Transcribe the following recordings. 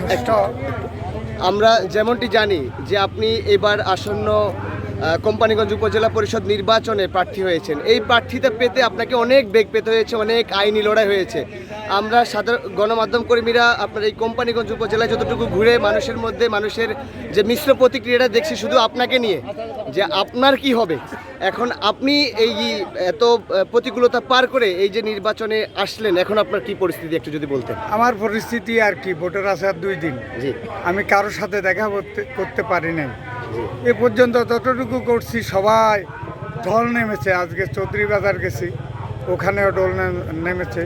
ষষ্ঠ আমরা যেমনটি জানি যে আপনি এবার আসন্ন কোম্পানিগঞ্জ উপজেলা পরিষদ নির্বাচনে প্রার্থী হয়েছেন। এই প্রার্থীতা পেতে আপনাকে অনেক বেগ পেতে হয়েছে, অনেক আইনি লড়াই হয়েছে। আমরা সাধারণ গণমাধ্যম কর্মীরা আপনার এই কোম্পানিগঞ্জ উপজেলায় যতটুকু ঘুরে মানুষের মধ্যে, মানুষের যে মিশ্র প্রতিক্রিয়াটা দেখছি শুধু আপনাকে নিয়ে, যে আপনার কি হবে? এখন আপনি এই এত প্রতিকূলতা পার করে এই যে নির্বাচনে আসলেন এখন আপনার কি পরিস্থিতি একটু যদি বলতেন? আমার পরিস্থিতি আর কি ভোটার আছে আর দুই দিন। জি। আমি কারোর সাথে দেখা করতে করতে পারি নাই। এ পর্যন্ত যতটুকু করছি সবাই ঢল নেমেছে। আজকে চৌধুরী বাজার গেছি ওখানেও ঢল নেমেছে।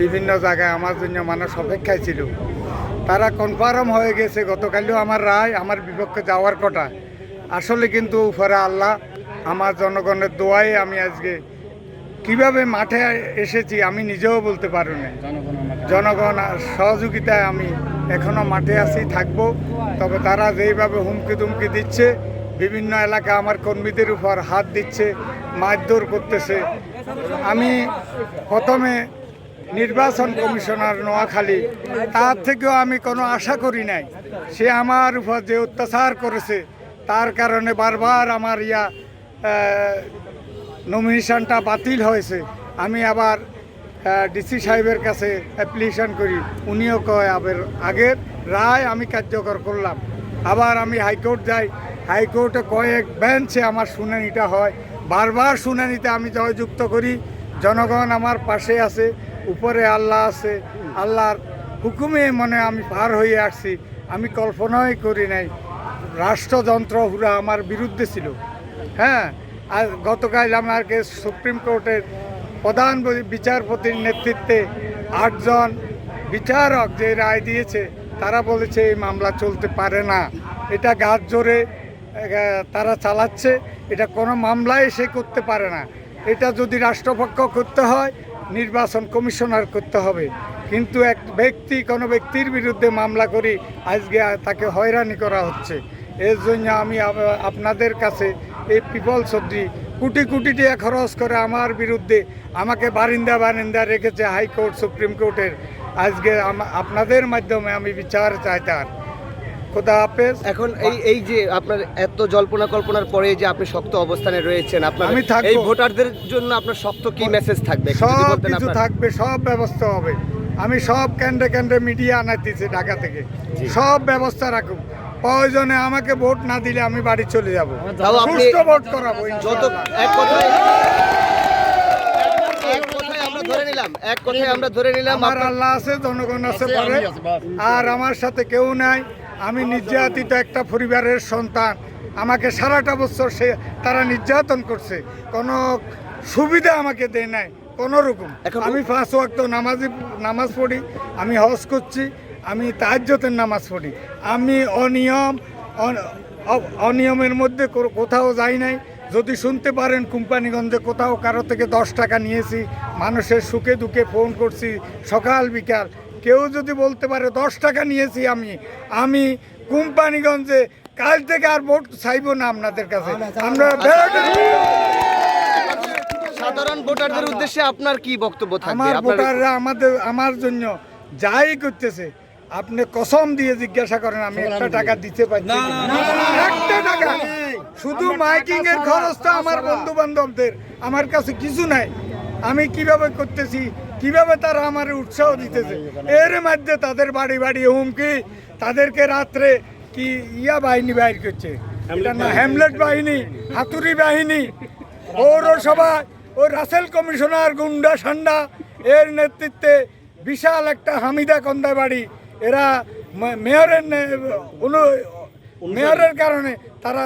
বিভিন্ন জায়গায় আমার জন্য মানুষ অপেক্ষায় ছিল। তারা কনফার্ম হয়ে গেছে গতকালও আমার রায় আমার বিপক্ষে যাওয়ার কথা। আসলে কিন্তু উপরে আল্লাহ আমার জনগণের দোয়ায় আমি আজকে কীভাবে মাঠে এসেছি আমি নিজেও বলতে পারি না জনগণ সহযোগিতায় আমি এখনও মাঠে আছি থাকব। তবে তারা যেইভাবে হুমকি দুমকি দিচ্ছে বিভিন্ন এলাকা আমার কর্মীদের উপর হাত দিচ্ছে মারধর করতেছে। আমি প্রথমে নির্বাচন কমিশনার নোয়াখালী তার থেকেও আমি কোনো আশা করি নাই। সে আমার উপর যে অত্যাচার করেছে তার কারণে বারবার আমার ইয়া নমিনেশনটা বাতিল হয়েছে। আমি আবার ডিসি সাহেবের কাছে অ্যাপ্লিকেশন করি। উনিও কয়, আবার, আগের রায় আমি কার্যকর করলাম। আবার আমি হাইকোর্ট যাই। হাইকোর্টে কয়েক বেঞ্চে আমার শুনানিটা হয়। বারবার শুনানিতে আমি জয়যুক্ত করি। জনগণ আমার পাশে আছে, উপরে আল্লাহ আছে। আল্লাহর হুকুমে মনে আমি পার হয়ে আসছি। আমি কল্পনাই করি নাই। রাষ্ট্রযন্ত্র হুরা আমার বিরুদ্ধে ছিল। হ্যাঁ আর গতকাল আমাকে সুপ্রিম কোর্টের প্রধান বিচারপতির নেতৃত্বে আটজন বিচারক যে রায় দিয়েছে, তারা বলেছে এই মামলা চলতে পারে না। এটা গাছ জোরে তারা চালাচ্ছে, এটা কোনো মামলায় সে করতে পারে না। এটা যদি রাষ্ট্রপক্ষ করতে হয়, নির্বাচন কমিশনার করতে হবে। কিন্তু এক ব্যক্তি, কোনো ব্যক্তির বিরুদ্ধে মামলা করি, আজকে তাকে হয়রানি করা হচ্ছে। এর জন্য আমি আপনাদের কাছে এই পিপল সবজি কোটি কোটি টাকা খরচ করে আমার বিরুদ্ধে আমাকে বারিন্দা বারিন্দা রেখেছে হাইকোর্ট সুপ্রিম কোর্টের। আজকে আপনাদের মাধ্যমে আমি বিচার চাই তার। খোদা হাফেজ। এখন এই এই যে আপনার এত জল্পনা কল্পনার পরে যে আপনি শক্ত অবস্থানে রয়েছেন আপনার আমি। এই ভোটারদের জন্য আপনার শক্ত কি মেসেজ থাকবে? সব কিছু থাকবে সব ব্যবস্থা হবে। আমি সব কেন্দ্রে কেন্দ্রে মিডিয়া আনাইতেছি ঢাকা থেকে। সব ব্যবস্থা রাখুক প্রয়োজনে আমাকে ভোট না দিলে আমি বাড়ি চলে যাব। তাও আপনি সুষ্ঠু ভোট করাবো যত এক কথায় ধরে নিলাম এক কথায় আমরা ধরে নিলাম আমার আল্লাহ আছে জনগণ আছে পরে। আর আমার সাথে কেউ নাই। আমি নির্যাতিত একটা পরিবারের সন্তান। আমাকে সারাটা বছর সে তারা নির্যাতন করছে। কোনো সুবিধা আমাকে দেয় নাই। কোনো রকম। আমি পাঁচ ওয়াক্ত নামাজি নামাজ পড়ি আমি হজ করছি। আমি তাহাজ্যতের নামাজ পড়ি। আমি অনিয়ম অনিয়মের মধ্যে কো- কোথাও যাই নাই। যদি শুনতে পারেন কোম্পানিগঞ্জে কোথাও কারও থেকে দশ টাকা নিয়েছি মানুষের সুখে দুঃখে ফোন করছি সকাল বিকাল কেউ যদি বলতে পারে দশ টাকা নিয়েছি আমি আমি কোম্পানিগঞ্জে কাল থেকে আর ভোট চাইব না আপনাদের কাছে। আমরা সাধারণ ভোটারদের উদ্দেশ্যে আপনার কি বক্তব্য থাকবে? আমার ভোটাররা আমাদের আমার জন্য যাই করতেছে আপনি কসম দিয়ে জিজ্ঞাসা করেন আমি একটা টাকা দিতে পারছি। একটা টাকা? শুধু মাইকিং এর খরচ তো আমার বন্ধু বান্ধবদের আমার কাছে কিছু নাই। আমি কীভাবে করতেছি কীভাবে তারা আমার উৎসাহ দিতেছে এর মধ্যে তাদের বাড়ি বাড়ি হুমকি তাদেরকে রাত্রে কি ইয়া বাহিনী বাইর করছে? এটা না হ্যামলেট বাহিনী হাতুড়ি বাহিনী পৌরসভা ও রাসেল কমিশনার গুন্ডা সান্ডা এর নেতৃত্বে বিশাল একটা হামিদা কন্দা বাড়ি এরা মেয়রের মেয়রের কারণে তারা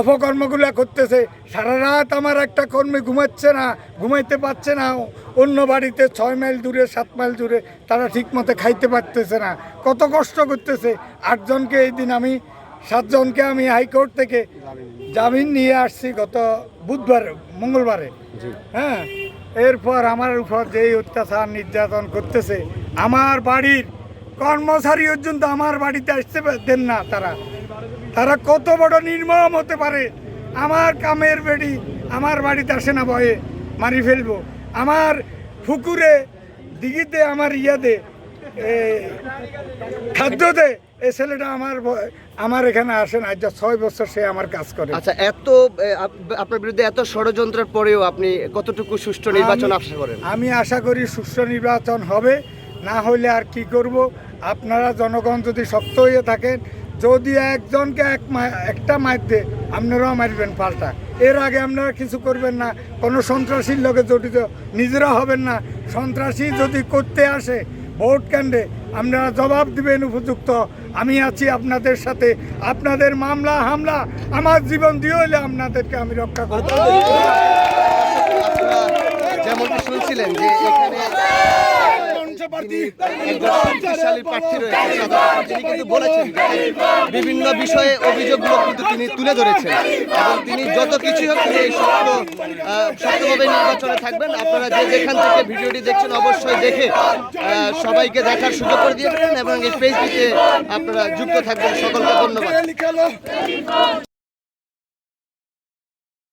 অপকর্মগুলো করতেছে। সারা রাত আমার একটা কর্মী ঘুমাচ্ছে না ঘুমাইতে পারছে না। অন্য বাড়িতে ছয় মাইল দূরে সাত মাইল দূরে তারা ঠিক মতো খাইতে পারতেছে না। কত কষ্ট করতেছে। আটজনকে এই দিন আমি সাতজনকে আমি হাইকোর্ট থেকে জামিন নিয়ে আসছি গত বুধবার মঙ্গলবারে। হ্যাঁ এরপর আমার উপর যেই অত্যাচার নির্যাতন করতেছে আমার বাড়ির কর্মচারী পর্যন্ত আমার বাড়িতে আসতে দেন না তারা। তারা কত বড় নির্মম হতে পারে। আমার কামের বেড়ি আমার বাড়িতে আসে না ভয়ে মারি ফেলব। আমার ফুকুরে দিঘিতে আমার ইয়াদে খাদ্য দেয় এই ছেলেটা আমার আমার এখানে আসে না। আজ ছয় বছর সে আমার কাজ করে। আচ্ছা এত আপ- আপনার বিরুদ্ধে এত ষড়যন্ত্রের পরেও আপনি কতটুকু সুষ্ঠু নির্বাচন আশা করেন? আমি আশা করি সুষ্ঠু নির্বাচন হবে। না হলে আর কি করব? আপনারা জনগণ যদি শক্ত হয়ে থাকেন, যদি একজনকে এক একটা মারতে আপনারাও মারবেন পাল্টা। এর আগে আপনারা কিছু করবেন না, কোনো সন্ত্রাসীর লোকে জড়িত, নিজেরা হবেন না। সন্ত্রাসী যদি করতে আসে ভোট কেন্দ্রে, আপনারা জবাব দিবেন উপযুক্ত। আমি আছি আপনাদের সাথে। আপনাদের মামলা, হামলা, আমার জীবন দিয়ে হলে আপনাদেরকে আমি রক্ষা করব। যেমনটি শুনছিলেন যে এখানে শক্তিশালী প্রার্থী তিনি কিন্তু বলেছেন বিভিন্ন বিষয়ে অভিযোগগুলো কিন্তু তিনি তুলে ধরেছেন। এবং তিনি যত কিছুই হোক তিনি এই শক্ত আহ, নির্বাচনে থাকবেন। আপনারা যে যেখান থেকে ভিডিওটি দেখছেন অবশ্যই দেখে সবাইকে দেখার সুযোগ করে দিয়ে দেবেন এবং এই পেজটিতে আপনারা যুক্ত থাকবেন। সকলকে ধন্যবাদ।